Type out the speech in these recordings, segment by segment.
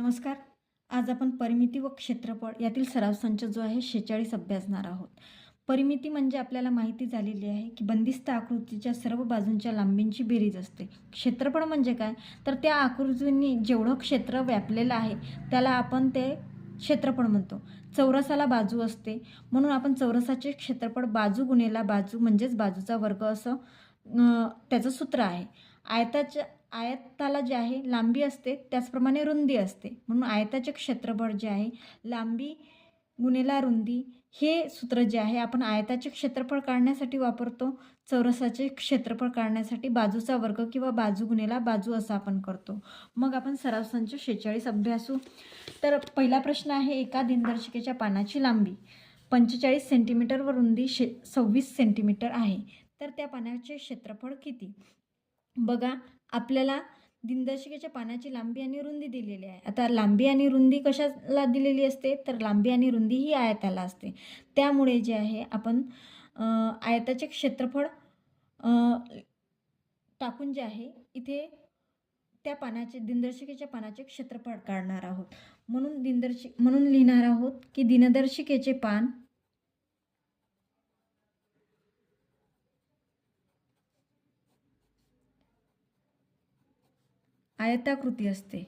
नमस्कार. आज आपण परिमिती व क्षेत्रफळ यातील सराव संच जो आहे शेचाळीस अभ्यासणार आहोत. परिमिती म्हणजे आपल्याला माहिती झालेली आहे की बंदिस्त आकृतीच्या सर्व बाजूंच्या लांबींची बेरीज असते. क्षेत्रफळ म्हणजे काय? तर त्या आकृतींनी जेवढं क्षेत्र व्यापलेलं आहे त्याला आपण ते क्षेत्रफळ म्हणतो. चौरसाला बाजू असते. म्हणून आपण चौरसाचे क्षेत्रफळ बाजू गुणेला बाजू म्हणजेच बाजूचा वर्ग असं त्याचं सूत्र आहे. आयताच्या आयताला जे आहे लांबी असते त्याचप्रमाणे रुंदी असते. म्हणून आयताचे क्षेत्रफळ जे आहे लांबी गुणेला रुंदी हे सूत्र जे आहे आपण आयताचे क्षेत्रफळ काढण्यासाठी वापरतो. चौरसाचे क्षेत्रफळ काढण्यासाठी बाजूचा वर्ग किंवा बाजू गुणेला बाजू असं आपण करतो. मग आपण सराव संच शेहेचाळीस अभ्यासू. तर पहिला प्रश्न आहे एका दिनदर्शिकेच्या पानाची लांबी. पंचेचाळीस सेंटीमीटर व रुंदी शे सव्वीस सेंटीमीटर आहे. तर त्या पानाचे क्षेत्रफळ किती? बघा आपल्याला दिनदर्शिकेच्या पानाची लांबी आणि रुंदी दिलेली आहे. आता लांबी आणि रुंदी कशाला दिलेली असते? तर लांबी आणि रुंदी ही आयताला असते. त्यामुळे जे आहे आपण आयताचे क्षेत्रफळ टाकून जे आहे इथे त्या पानाचे दिनदर्शिकेच्या पानाचे क्षेत्रफळ काढणार आहोत. म्हणून दिनदर्शिक म्हणून लिहिणार आहोत की दिनदर्शिकेचे पान आयताकृती असते.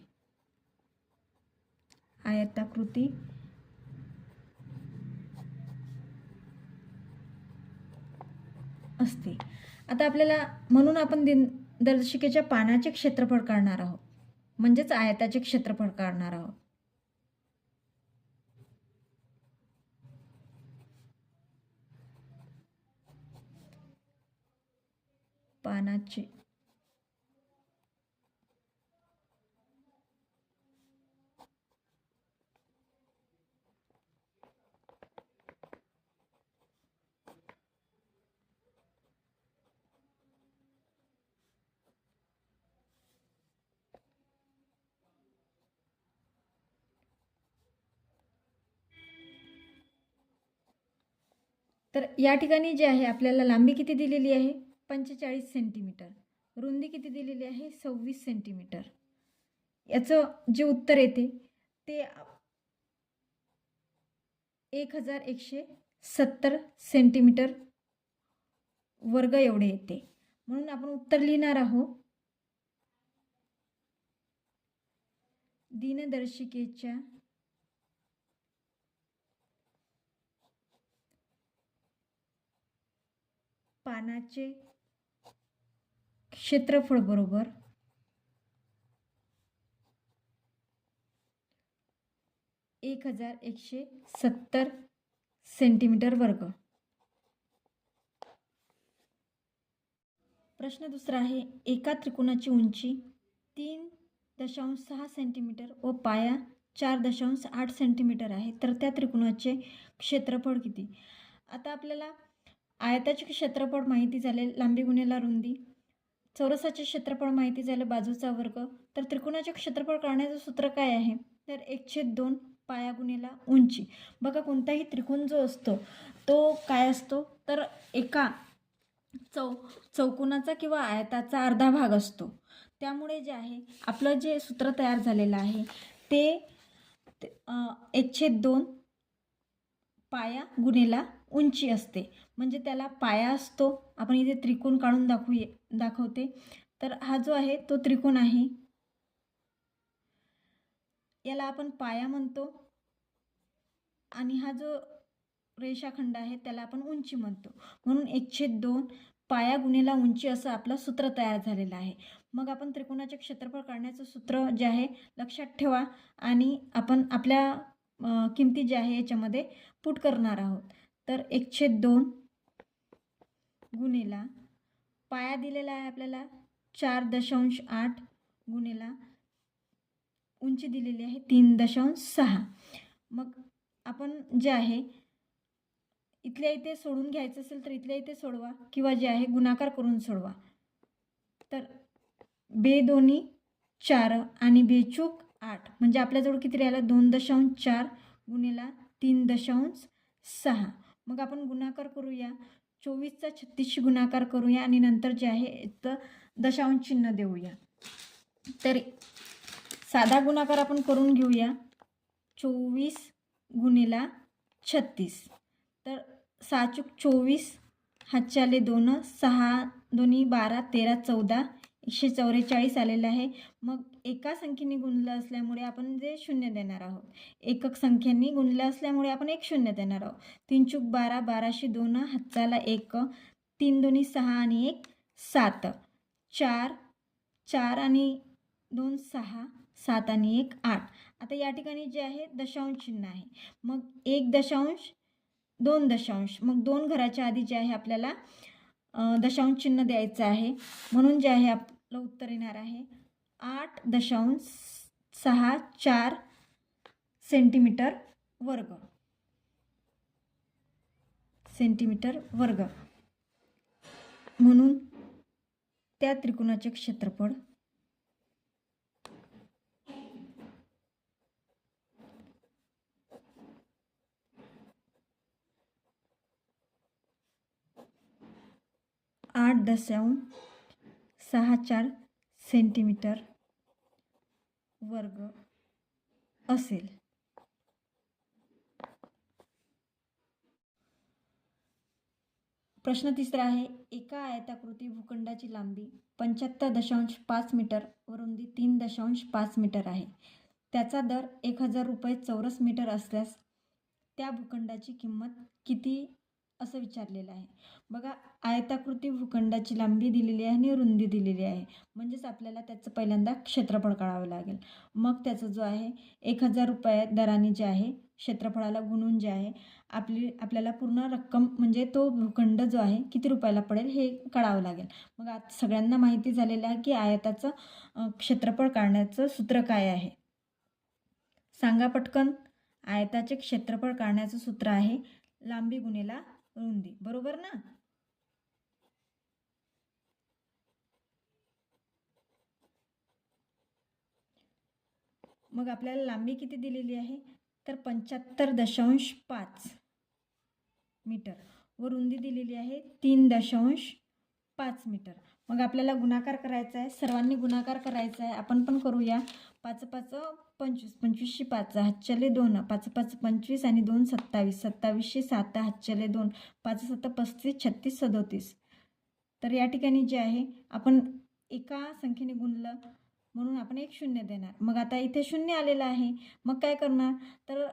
आयताकृती असते. आता आपल्याला म्हणून आपण दिनदर्शिकेच्या पानाचे क्षेत्रफळ काढणार आहोत. म्हणजेच आयताचे क्षेत्रफळ काढणार आहोत. पानाचे तर या ठिकाणी जे आहे आपल्याला लांबी किती दिलेली आहे? पंचेचाळीस सेंटीमीटर. रुंदी किती दिलेली आहे? सव्वीस सेंटीमीटर. याचं जे उत्तर येते ते एक हजार एकशे सत्तर सेंटीमीटर वर्ग एवढे येते. म्हणून आपण उत्तर लिहिणार आहोत. दिनदर्शिकेच्या पानाचे क्षेत्रफळ बरोबर एक हजार एकशे सत्तर सेंटीमीटर वर्ग. प्रश्न दुसरा आहे एका त्रिकोणाची उंची तीन दशांश सहा सेंटीमीटर व पाया चार दशांश आठ सेंटीमीटर आहे तर त्या त्रिकोणाचे क्षेत्रफळ किती? आता आपल्याला आयताचे क्षेत्रफळ माहिती झाले लांबी गुणेला रुंदी. चौरसाचे क्षेत्रफळ माहिती झालं बाजूचा वर्ग. तर त्रिकोणाचे क्षेत्रफळ काढण्याचं सूत्र काय आहे? तर एक छेद दोन पाया गुणेला उंची. बघा कोणताही त्रिकोण जो असतो तो काय असतो? तर एका चौ चौकोनाचा किंवा आयताचा अर्धा भाग असतो. त्यामुळे जे आहे आपलं जे सूत्र तयार झालेलं आहे ते ते, एक छेद दोन पाया गुणेला उंची असते. म्हणजे त्याला पाया असतो. आपण इथे त्रिकोण काढून दाखवूये दाखवते. तर हा जो आहे तो त्रिकोण आहे. याला आपण पाया म्हणतो. आणि हा जो रेषाखंड आहे त्याला आपण उंची म्हणतो. म्हणून एकशे दोन पाया गुणेला उंची असं आपलं सूत्र तयार झालेलं आहे. मग आपण त्रिकोणाचे क्षेत्रफळ काढण्याचं सूत्र जे आहे लक्षात ठेवा. आणि आपण आपल्या किमती ज्या आहे याच्यामध्ये पुट करणार आहोत. तर एकशे दोन गुणेला पाया दिलेला आहे आपल्याला चार दशांश आठ गुणेला उंची दिलेली आहे तीन दशांश सहा. मग आपण जे आहे इथल्या इथे सोडून घ्यायचं असेल तर इथल्या इथे सोडवा किंवा जे आहे गुणाकार करून सोडवा. तर बे दोन्ही चार आणि बेचूक आठ म्हणजे आपल्याजवळ किती राहिला? दोन दशांश चार गुणेला तीन दशांश सहा. मग आपण गुणाकार करूया. चोवीसचा छत्तीसशी गुणाकार करूया आणि नंतर जे आहे तर दशांश चिन्ह देऊया. तर साधा गुणाकार आपण करून घेऊया. चोवीस गुणिला छत्तीस. तर सहा चूक चोवीस हातच्याले दोन सहा दोन्ही बारा तेरा चौदा एकशे चौवेचाळीस आलेलं आहे. मग एका संख्येने गुणलं असल्यामुळे आपण जे शून्य देणार आहोत. एकक संख्येनी गुणलं असल्यामुळे आपण एक शून्य देणार आहोत. तीन चूक बारा बाराशे दोन हातचाला एक तीन दोन्ही सहा आणि एक सात. चार चार आणि दोन सहा सात आणि एक आठ. आता या ठिकाणी जे आहे दशांश चिन्ह आहे. मग एक दशांश दोन दशांश. मग दोन घराच्या आधी जे आहे आपल्याला दशांश चिन्ह द्यायचं आहे. म्हणून जे आहे आप आपलं उत्तर येणार आहे. आठ दशांश सहा चार सेंटीमीटर वर्ग. सेंटीमीटर वर्ग. म्हणून त्या त्रिकोणाचे क्षेत्रफळ आठ दशांश सहा चार सेंटीमीटर वर्ग असेल. प्रश्न तिसरा आहे एका आयताकृती भूखंडाची लांबी पंच्याहत्तर दशांश पाच मीटर व रुंदी तीन दशांश पाच मीटर आहे. त्याचा दर एक हजार रुपये चौरस मीटर असल्यास त्या भूखंडाची किंमत किती असं विचारलेलं आहे. बघा आयताकृती भूखंडाची लांबी दिलेली आहे आणि रुंदी दिलेली आहे. म्हणजेच आपल्याला त्याचं पहिल्यांदा क्षेत्रफळ काढावं लागेल. मग त्याचं जो आहे एक हजार रुपये दराने जे आहे क्षेत्रफळाला गुणून जे आहे आपली आपल्याला पूर्ण रक्कम म्हणजे तो भूखंड जो आहे किती रुपयाला पडेल हे काढावं लागेल. मग आता सगळ्यांना माहिती झालेलं आहे की आयताचं क्षेत्रफळ काढण्याचं सूत्र काय आहे? सांगा पटकन. आयताचे क्षेत्रफळ काढण्याचं सूत्र आहे लांबी गुन्हेला रुंदी बरोबर ना? मग आपल्याला लांबी किती दिलेली आहे? तर पंच्याहत्तर दशांश पाच मीटर. व रुंदी दिलेली आहे तीन दशांश पाच मीटर. मग आपल्याला गुणाकार करायचा आहे. सर्वांनी गुणाकार करायचा आहे. आपण पण करूया. पाच पाच पंचवीस पंचवीसशे पाच हातच्याले दोन पाच पाच पंचवीस आणि दोन सत्तावीस सत्तावीसशे सात हातच्याले दोन पाच सत्ता पस्तीस छत्तीस सदोतीस. तर या ठिकाणी जे आहे आपण एका संख्येने गुणलं म्हणून आपण एक शून्य देणार. मग आता इथे शून्य आलेलं आहे मग काय करणार? तर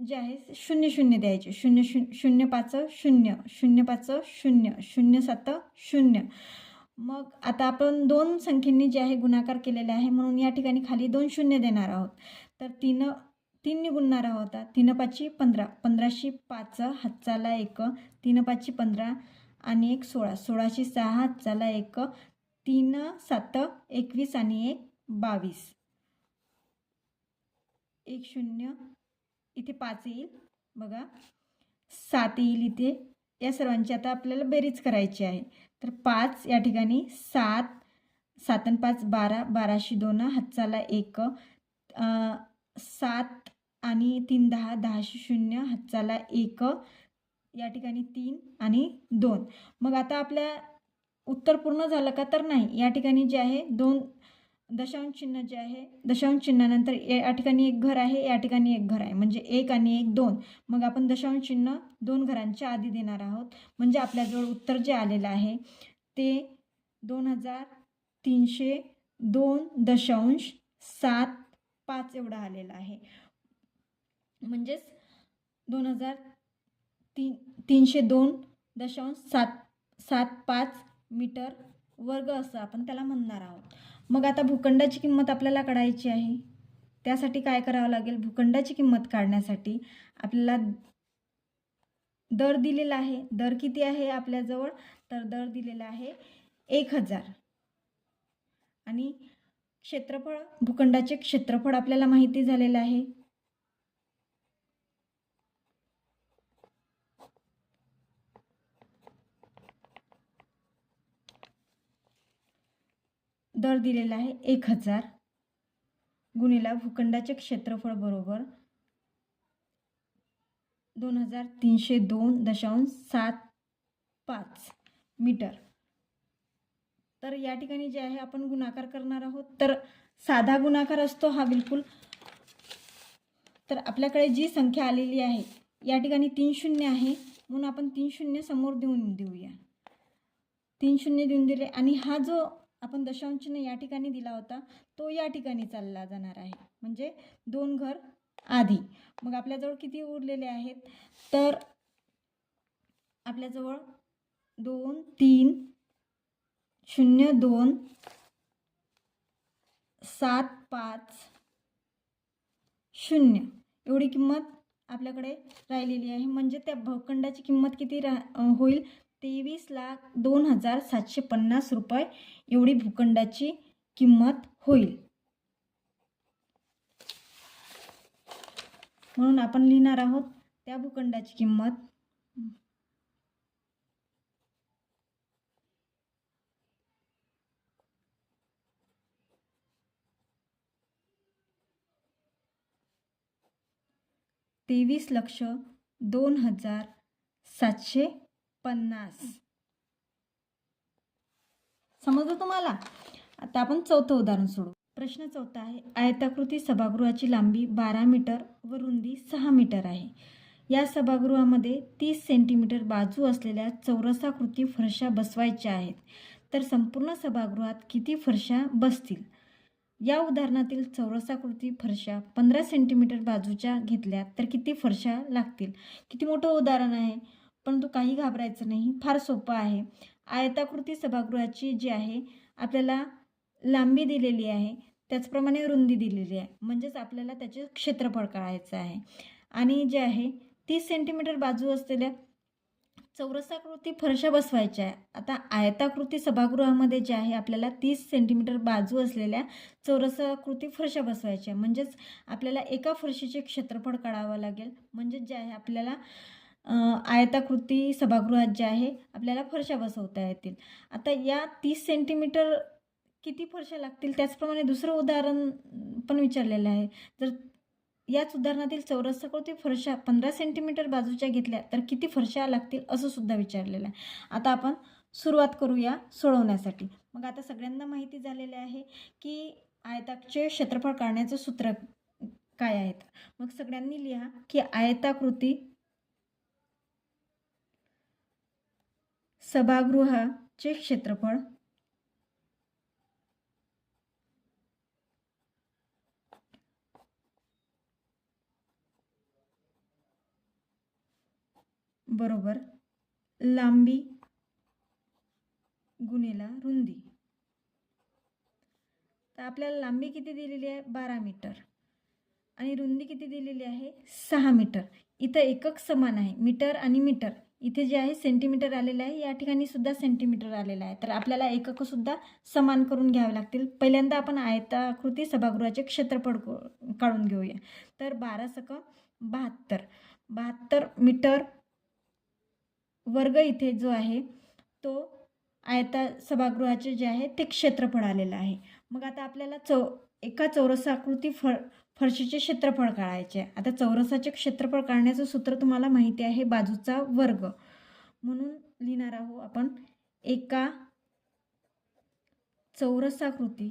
जे आहे शून्य शून्य द्यायचे. शून्य शून्य शून्य पाच शून्य शून्य पाच शून्य शून्य सात शून्य. मग आता आपण दोन संख्येंनी जे आहे गुणाकार केलेले आहे म्हणून या ठिकाणी खाली दोन शून्य देणार आहोत. तर तीन तीनने गुणणार आहोत तीन पाचशे पंधरा. पंधराशे पाच हातचाला एक. तीन पाचशे पंधरा आणि एक सोळा. सोळाशे सहा हातचाला एक. तीन सात एकवीस आणि एक बावीस. एक शून्य. इथे पाच येईल. बघा. सात येईल इथे. या सर्वांची आता आपल्याला बेरीज करायची आहे. तर पाच या ठिकाणी सात सात आणि पाच बारा बाराशे दोन हातचाला एक. सात आणि तीन दहा दहाशे शून्य हातचाला एक. या ठिकाणी तीन आणि दोन. मग आता आपल्या उत्तर पूर्ण झालं का तर नाही. या ठिकाणी जे आहे दोन दशांश चिन्ह जे आहे दशांश चिन्हानंतर या ठिकाणी एक घर आहे या ठिकाणी एक घर आहे. म्हणजे एक आणि एक दोन. मग आपण दशांश चिन्ह दोन घरांच्या आधी देणार आहोत. म्हणजे आपल्याजवळ उत्तर जे आलेलं आहे ते दोन हजार तीनशे दोन दशांश सात पाच एवढं आलेलं आहे. म्हणजेच दोन हजार तीन तीनशे दोन दशांश सात सात पाच मीटर वर्ग असं आपण त्याला म्हणणार आहोत. मग आता भूखंडाची किंमत आपल्याला काढायची आहे. त्यासाठी काय करावं लागेल? भूखंडाची किंमत काढण्यासाठी आपल्याला दर दिलेला आहे. दर किती आहे आपल्याजवळ? तर दर दिलेला आहे एक हजार. आणि क्षेत्रफळ? भूखंडाचे क्षेत्रफळ आपल्याला माहिती झालेलं आहे. दर दिलेला आहे एक हजार गुणिला भूखंडाचे क्षेत्रफळ बरोबर दोन हजार तीनशे दोन दशांश सात पाच मीटर. तर या ठिकाणी जे आहे आपण गुणाकार करणार आहोत. तर साधा गुणाकार असतो हा बिलकुल. तर आपल्याकडे जी संख्या आलेली आहे या ठिकाणी तीन शून्य आहे. म्हणून आपण तीन शून्य समोर देऊन देऊया. तीन शून्य देऊन दिले आणि हा जो आपण दशांशने या ठिकाणी दिला होता तो या ठिकाणी चालला जाणार आहे. म्हणजे दोन घर आधी. मग आपल्याजवळ किती उरलेले आहेत? तर आपल्याजवळ दोन तीन शून्य दोन सात पाच शून्य. एवढी किंमत आपल्याकडे राहिलेली आहे. म्हणजे त्या भूखंडाची किंमत किती रा होईल? तेवीस लाख दोन हजार सातशे पन्नास रुपये एवढी भूखंडाची किंमत होईल. म्हणून आपण लिहिणार आहोत त्या भूखंडाची किंमत तेवीस लक्ष दोन हजार सातशे पन्नास. समजलं तुम्हाला? आता आपण चौथं उदाहरण सोडू. प्रश्न चौथा आहे आयताकृती सभागृहाची लांबी बारा मीटर व रुंदी सहा मीटर आहे. या सभागृहामध्ये तीस सेंटीमीटर बाजू असलेल्या चौरसाकृती फरशा बसवायच्या आहेत. तर संपूर्ण सभागृहात किती फरशा बसतील? या उदाहरणातील चौरसाकृती फरशा पंधरा सेंटीमीटर बाजूच्या घेतल्या तर किती फरशा लागतील? किती मोठं उदाहरण आहे? परंतु काही घाबरायचं नाही फार सोपं आहे. आयताकृती सभागृहाची जी आहे आपल्याला लांबी दिलेली आहे त्याचप्रमाणे रुंदी दिलेली आहे. म्हणजेच आपल्याला त्याचे क्षेत्रफळ काढायचं आहे. आणि जे आहे तीस सेंटीमीटर बाजू असलेल्या चौरसाकृती फरशा बसवायच्या आहे. आता आयताकृती सभागृहामध्ये जे आहे आपल्याला तीस सेंटीमीटर बाजू असलेल्या चौरसाकृती फरशा बसवायच्या आहे. म्हणजेच आपल्याला एका फरशीचे क्षेत्रफळ काढावं लागेल. म्हणजेच जे आहे आपल्याला आयताकृती सभागृहात जे आहे आपल्याला फरशा बसवता येतील. आता या तीस सेंटीमीटर किती फरशा लागतील? त्याचप्रमाणे दुसरं उदाहरण पण विचारलेलं आहे. जर याच उदाहरणातील चौरसाकृती फरशा पंधरा सेंटीमीटर बाजूच्या घेतल्या तर किती फरशा लागतील असं सुद्धा विचारलेलं आहे. आता आपण सुरुवात करूया सोडवण्यासाठी. मग आता सगळ्यांना माहिती झालेले आहे की आयताचे क्षेत्रफळ काढण्याचं सूत्र काय आहेत? मग सगळ्यांनी लिहा की आयताकृती सभागृहाचे क्षेत्रफळ? बरोबर. लांबी गुणिला रुंदी. तर आपल्याला लांबी किती दिलेली आहे? बारा मीटर. आणि रुंदी किती दिलेली आहे? सहा मीटर. इथं एकक समान आहे. मीटर आणि मीटर. इथे जे आहे सेंटीमीटर आलेलं आहे. या ठिकाणी सुद्धा सेंटीमीटर आलेलं आहे. तर आपल्याला एककसुद्धा समान करून घ्यावे लागतील. पहिल्यांदा आपण आयताकृती सभागृहाचे क्षेत्रफळ काढून घेऊया. तर बारा सक बहात्तर. बहात्तर मीटर वर्ग इथे जो आहे तो आयता सभागृहाचे जे आहे ते क्षेत्रफळ आलेलं आहे. मग आता आपल्याला चौ एका चौरसाकृती फळ फरशीचे क्षेत्रफळ काढायचे. आता चौरसाचे क्षेत्रफळ काढण्याचं सूत्र तुम्हाला माहिती आहे बाजूचा वर्ग. म्हणून लिहिणार आहोत आपण एका चौरसाकृती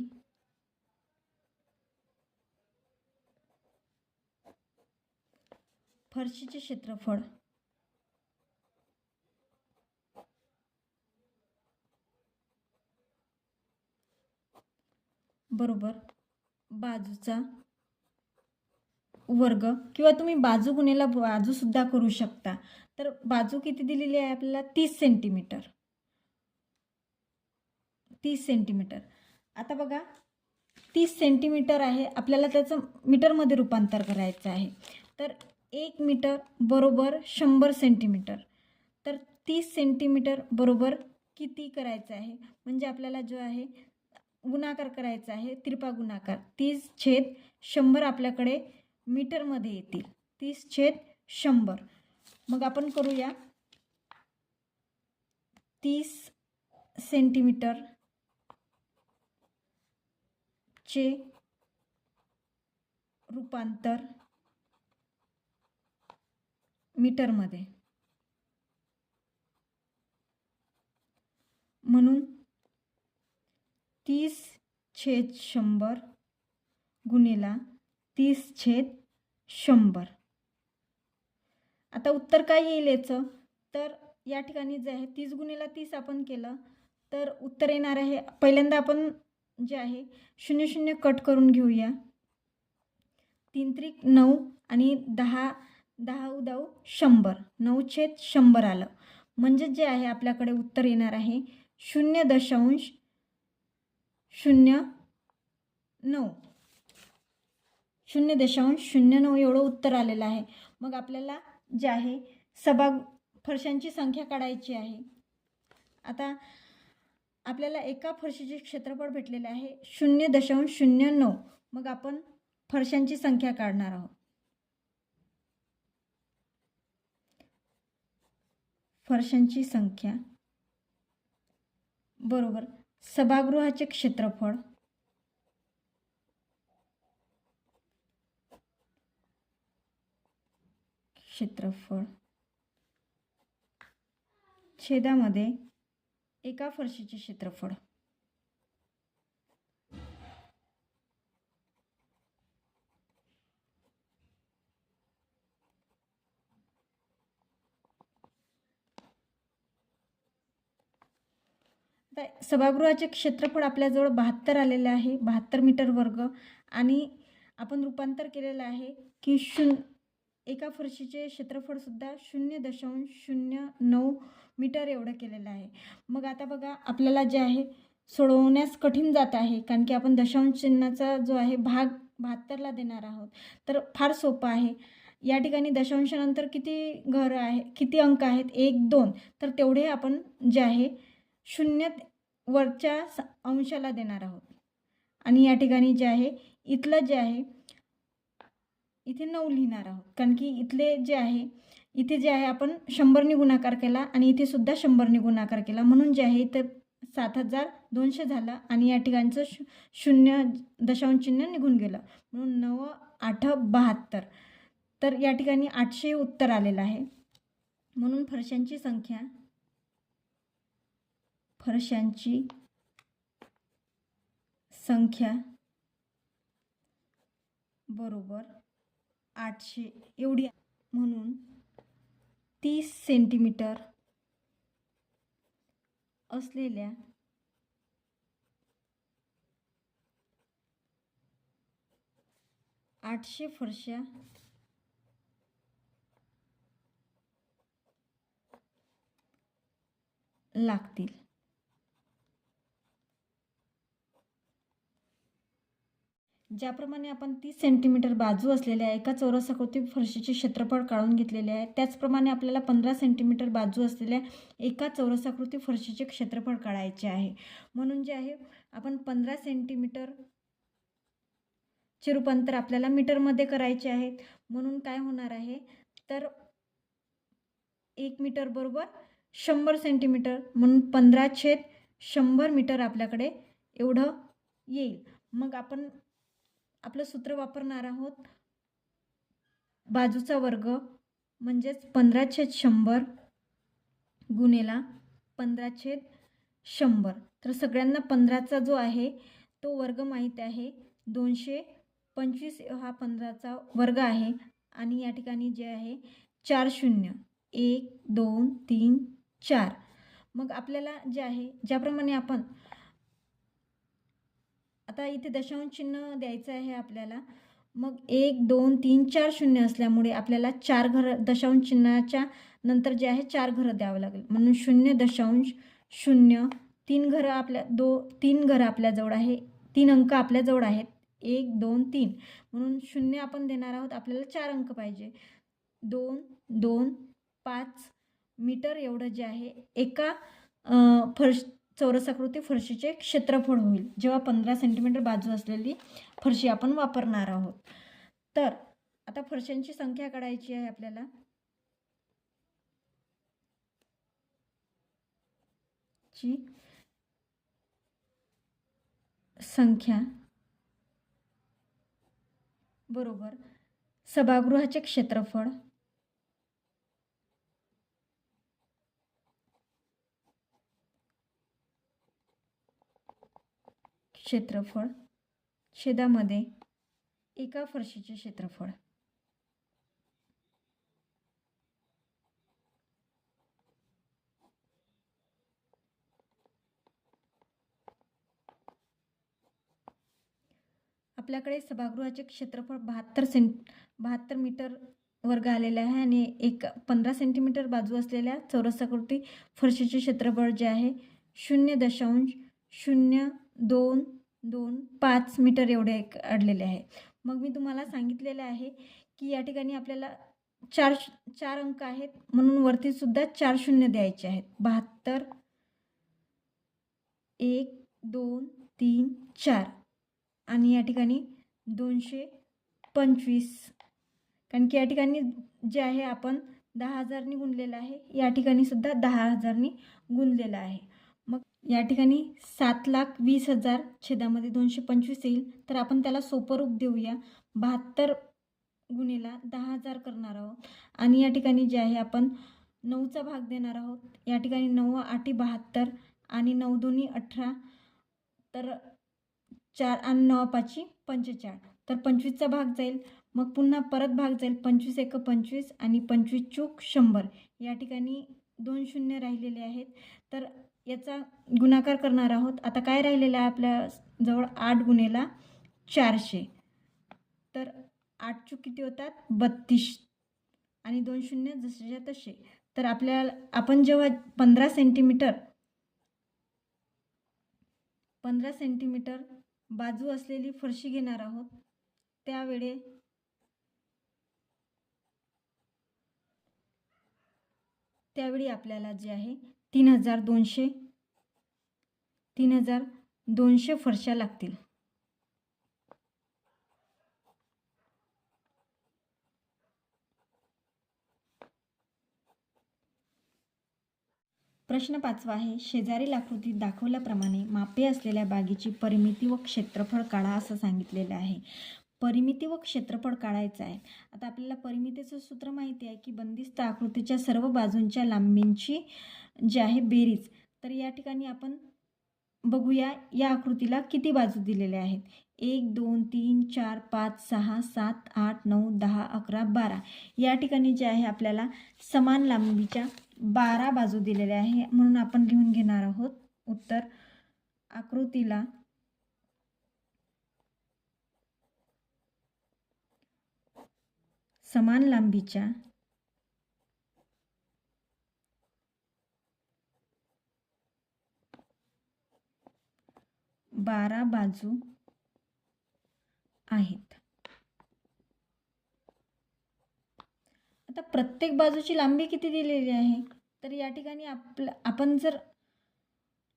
फरशीचे क्षेत्रफळ बरोबर बाजूचा वर्ग किंवा तुम्ही बाजू गुणेला बाजूसुद्धा करू शकता. तर बाजू किती दिलेली आहे आपल्याला? तीस सेंटीमीटर तीस सेंटीमीटर आता बघा तीस सेंटीमीटर आहे आपल्याला त्याचं मीटरमध्ये रूपांतर करायचं आहे. तर एक मीटर बरोबर शंभर सेंटीमीटर तर तीस सेंटीमीटर बरोबर किती करायचं आहे? म्हणजे आपल्याला जो आहे गुणाकार करायचा आहे तिरपा गुणाकार. तीस छेद शंभर आपल्याकडे मीटरमध्ये येतील. तीस छेद शंभर. मग आपण करूया. तीस सेंटीमीटर चे रूपांतर मीटरमध्ये. म्हणून तीस छेद शंभर गुणिला तीस छेद शंभर. आता उत्तर काय येईल याचं? तर या ठिकाणी जे आहे तीस गुणिला तीस आपण केलं तर उत्तर येणार आहे पहिल्यांदा आपण जे आहे शून्य शून्य कट करून घेऊया. तीन त्रिक नऊ आणि दहा दहा उदाऊ शंभर. नऊ छेद शंभर आलं. म्हणजे जे आहे आपल्याकडे उत्तर येणार आहे शून्य दशांश शून्य नऊ. शून्य दशांश शून्य नऊ एवढं उत्तर आलेलं आहे. मग आपल्याला जे आहे सभा फरशांची संख्या काढायची आहे. आता आपल्याला एका फरशीचे क्षेत्रफळ भेटलेले आहे. शून्य दशांश शून्य नऊ. मग आपण फरशांची संख्या काढणार आहोत. फरशांची संख्या. बरोबर. सभागृहाचे क्षेत्रफळ. क्षेत्रफळ. छेदामध्ये एका फरशीचे क्षेत्रफळ. आता सभागृहाचे क्षेत्रफळ आपल्याजवळ बहात्तर आलेले आहे बहात्तर मीटर वर्ग. आणि आपण रूपांतर केलेलं आहे की शून्य एका फरशीचे क्षेत्रफळसुद्धा शून्य दशांश शून्य नऊ मीटर एवढं केलेलं आहे. मग आता बघा आपल्याला जे आहे सोडवण्यास कठीण जात आहे कारण की आपण दशांश चिन्हाचा जो आहे भाग बहात्तरला देणार आहोत. तर फार सोपं आहे. या ठिकाणी दशांशानंतर किती घरं आहे किती अंक आहेत? एक दोन. तर तेवढे आपण जे आहे शून्य वरच्या स- अंशाला देणार आहोत. आणि या ठिकाणी जे आहे इथलं जे आहे इथे नऊ लिहिणार आहोत. कारण की इथले जे आहे इथे जे आहे आपण शंभरने गुणाकार केला आणि इथे सुद्धा शंभरने गुणाकार केला. म्हणून जे आहे इथं सात हजार दोनशे झालं आणि या ठिकाणचं शू शून्य दशांश चिन्ह निघून गेलं. म्हणून नव आठ बहात्तर. तर या ठिकाणी आठशे उत्तर आलेलं आहे. म्हणून फरशांची संख्या फरशांची संख्या बरोबर आठशे एवढी म्हणून तीस सेंटीमीटर असलेल्या आठशे फरशा लागतील. ज्याप्रमाणे आपण तीस सेंटीमीटर बाजू असलेल्या एका चौरसाकृती फरशीचे क्षेत्रफळ काढून घेतलेले आहे त्याचप्रमाणे आपल्याला पंधरा सेंटीमीटर बाजू असलेल्या एका चौरसाकृती फरशीचे क्षेत्रफळ काढायचे आहे. म्हणून जे आहे आपण पंधरा सेंटीमीटर चे रूपांतर आपल्याला मीटरमध्ये करायचे आहेत म्हणून काय होणार आहे? तर एक मीटर बरोबर शंभर सेंटीमीटर म्हणून पंधरा छेद शंभर मीटर आपल्याकडे एवढं येईल. मग आपण आपलं सूत्र वापरणार आहोत. बाजूचा वर्ग म्हणजेच पंधरा छेद शंभर गुणेला पंधरा छेद शंभर. तर सगळ्यांना पंधराचा जो आहे तो वर्ग माहीत आहे. दोनशे पंचवीस हा पंधराचा वर्ग आहे आणि या ठिकाणी जे आहे चार शून्य. एक दोन तीन चार. मग आपल्याला जे आहे ज्याप्रमाणे आपण आता इथे दशांश चिन्ह द्यायचं आहे आपल्याला. मग एक दोन तीन चार शून्य असल्यामुळे आपल्याला चार घरं दशांश चिन्हाच्या नंतर जे आहे चार घरं द्यावं लागेल. म्हणून शून्य दशांश शून्य तीन घरं आपल्या दो तीन घरं आपल्याजवळ आहे. तीन अंक आपल्याजवळ आहेत. एक दोन तीन. म्हणून शून्य आपण देणार आहोत. आपल्याला चार अंक पाहिजे. दोन दोन पाच मीटर एवढं जे आहे. एका फर्श चौरसाकृती फरशीचे क्षेत्रफळ होईल. जेव्हा पंधरा सेंटीमीटर बाजू असलेली फरशी आपण वापरणार आहोत. तर आता फरशांची संख्या काढायची आहे आपल्याला. ची संख्या बरोबर सभागृहाचे क्षेत्रफळ क्षेत्रफळ छेदामध्ये एका फरशीचे क्षेत्रफळ. आपल्याकडे सभागृहाचे क्षेत्रफळ बहात्तर सेंट बहात्तर मीटर वर्ग आलेले आहे आणि एक पंधरा सेंटीमीटर बाजू असलेल्या चौरसाकृती फरशीचे क्षेत्रफळ जे आहे शून्य दशांश शून्य दोन दोन पाच मीटर एवढे एक अडलेले आहे. मग मी तुम्हाला सांगितलेलं आहे की या ठिकाणी आपल्याला चार चार अंक आहेत म्हणून वरती सुद्धा चार शून्य द्यायचे आहेत. बहात्तर एक दोन तीन चार. आणि या ठिकाणी दोनशे पंचवीस. कारण की या ठिकाणी जे आहे आपण दहा हजारनी गुणलेलं आहे या ठिकाणी सुद्धा दहा हजारनी गुणलेलं आहे. या ठिकाणी सात लाख वीस हजार छेदामध्ये दोनशे पंचवीस येईल. तर आपण त्याला सोपं रूप देऊया. बहात्तर गुणेला दहा हजार करणार आहोत. आणि या ठिकाणी जे आहे आपण नऊचा भाग देणार आहोत. या ठिकाणी नऊ आठी बहात्तर आणि नऊ दोन्ही अठरा. तर चार आणि नऊ पाची पंचेचाळ तर पंचवीसचा भाग जाईल. मग पुन्हा परत भाग जाईल. पंचवीस एक पंचवीस आणि पंचवीस चूक शंभर. या ठिकाणी दोन शून्य राहिलेले आहेत. तर याचा गुणाकार करणार आहोत. आता काय राहिलेलं आहे आपल्या जवळ? आठ गुणेला चारशे. तर आठ चूक किती होतात? बत्तीस. आणि दोन शून्य जसेच्या तसे. तर आपल्याला आपण जेव्हा पंधरा सेंटीमीटर पंधरा सेंटीमीटर बाजू असलेली फरशी घेणार आहोत त्यावेळे त्यावेळी आपल्याला जे आहे तीन हजार दोनशे तीन हजार दोनशे फरशा लागतील. प्रश्न पाचवा आहे शेजारील आकृतीत दाखवल्याप्रमाणे मापे असलेल्या बागेची परिमिती व क्षेत्रफळ काढा असं सांगितलेलं आहे. परिमिती व क्षेत्रफळ काढायचं आहे. आता आपल्याला परिमितीचं सूत्र माहिती आहे की बंदिस्त आकृतीच्या सर्व बाजूंच्या लांबींची जी आहे बेरीज. तर या ठिकाणी आपण बघूया या आकृतीला किती बाजू दिलेल्या आहेत. एक दोन तीन चार पाच सहा सात आठ नऊ दहा अकरा बारा. या ठिकाणी जे आहे आपल्याला समान लांबीच्या बारा बाजू दिलेल्या आहे. म्हणून आपण लिहून घेणार आहोत उत्तर आकृतीला समान लांबीच्या बारा बाजू आहेत. आता प्रत्येक बाजूची लांबी किती दिलेली आहे? तर या ठिकाणी आपलं आपण जर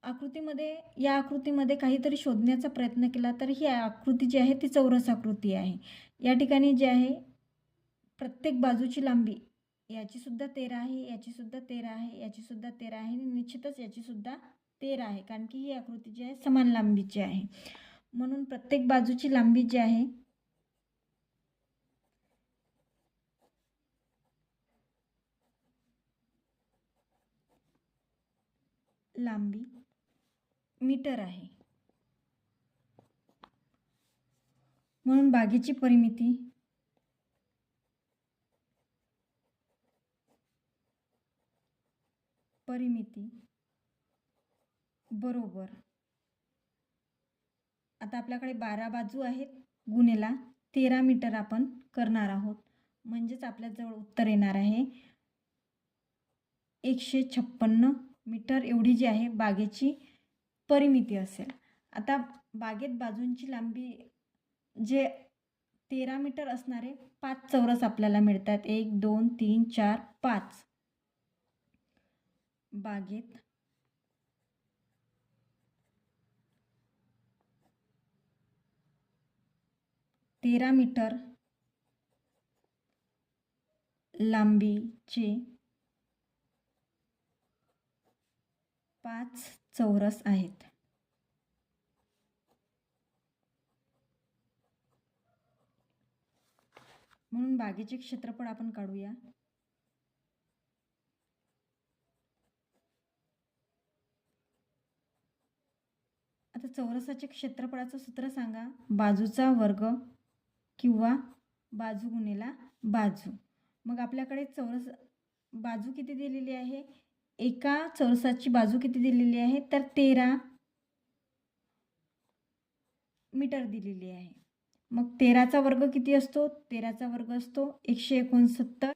आकृतीमध्ये या आकृतीमध्ये काहीतरी शोधण्याचा प्रयत्न केला तर ही आकृती जी आहे ती चौरस आकृती आहे. या ठिकाणी जे आहे प्रत्येक बाजूची लांबी. याचीसुद्धा तेरा आहे याचीसुद्धा तेरा आहे याचीसुद्धा तेरा आहे निश्चितच याचीसुद्धा तेरा आहे. कारण की ही आकृती जी आहे समान लांबीची आहे. म्हणून प्रत्येक बाजूची लांबी जी आहे लांबी मीटर आहे. म्हणून बागेची परिमिती परिमिती. बरोबर. आता आपल्याकडे बारा बाजू आहेत. गुणेला तेरा मीटर आपण करणार आहोत. म्हणजेच आपल्याजवळ उत्तर येणार आहे. एकशे छप्पन्न मीटर एवढी जी आहे बागेची परिमिती असेल. आता बागेत बाजूंची लांबी जे तेरा मीटर असणारे पाच चौरस आपल्याला मिळतात. एक दोन तीन चार पाच. बागेत. तेरा मीटर लांबीचे पाच चौरस आहेत. म्हणून बागेचे क्षेत्रफळ आपण काढूया. आता चौरसाचे क्षेत्रफळाचं सूत्र सांगा. बाजूचा वर्ग किंवा बाजू गुणेला बाजू. मग आपल्याकडे चौरस बाजू किती दिलेली आहे? एका चौरसाची बाजू किती दिलेली आहे? तर तेरा मीटर दिलेली आहे. मग तेराचा वर्ग किती असतो? तेराचा वर्ग असतो एकशे एकोणसत्तर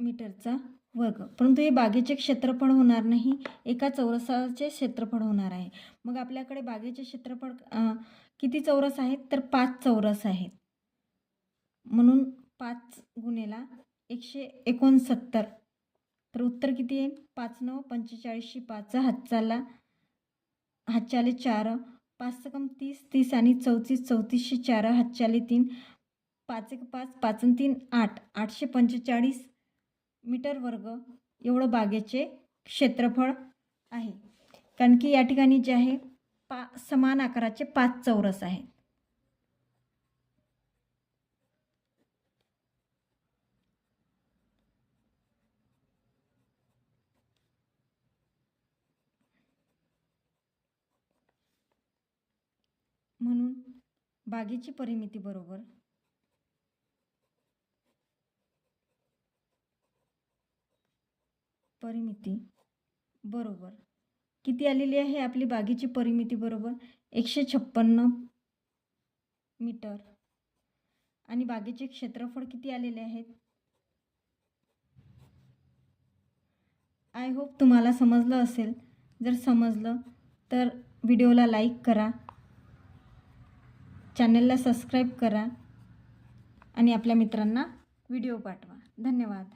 मीटरचा वर्ग परंतु हे बागेचे क्षेत्रफळ होणार नाही एका चौरसाचे क्षेत्रफळ होणार आहे. मग आपल्याकडे बागेचे क्षेत्रफळ किती चौरस आहेत? तर पाच चौरस आहेत. म्हणून पाच गुणेला एकशे एकोणसत्तर. तर उत्तर किती येईल पाच नऊ पंचेचाळीसशे पाच हातचाला हातचाले चार पाच सकम तीस तीस आणि चौतीस चौतीसशे चार हातचाले तीन पाच एक पाच पाच तीन आठ आठशे पंचेचाळीस मीटर वर्ग एवढं बागेचे क्षेत्रफळ आहे. कारण की या ठिकाणी जे आहे पा समान आकाराचे पाच चौरस आहेत. म्हणून बागेची परिमिती बरोबर परिमिती. बरोबर. किती आलेली आहे आपली बागेची परिमिती बरोबर? एकशे छप्पन्न मीटर. आणि बागेचे क्षेत्रफळ किती आलेले आहेत? आय होप तुम्हाला समजलं असेल. जर समजलं तर व्हिडिओला लाईक करा. चॅनलला सबस्क्राईब करा. आणि आपल्या मित्रांना व्हिडिओ पाठवा. धन्यवाद.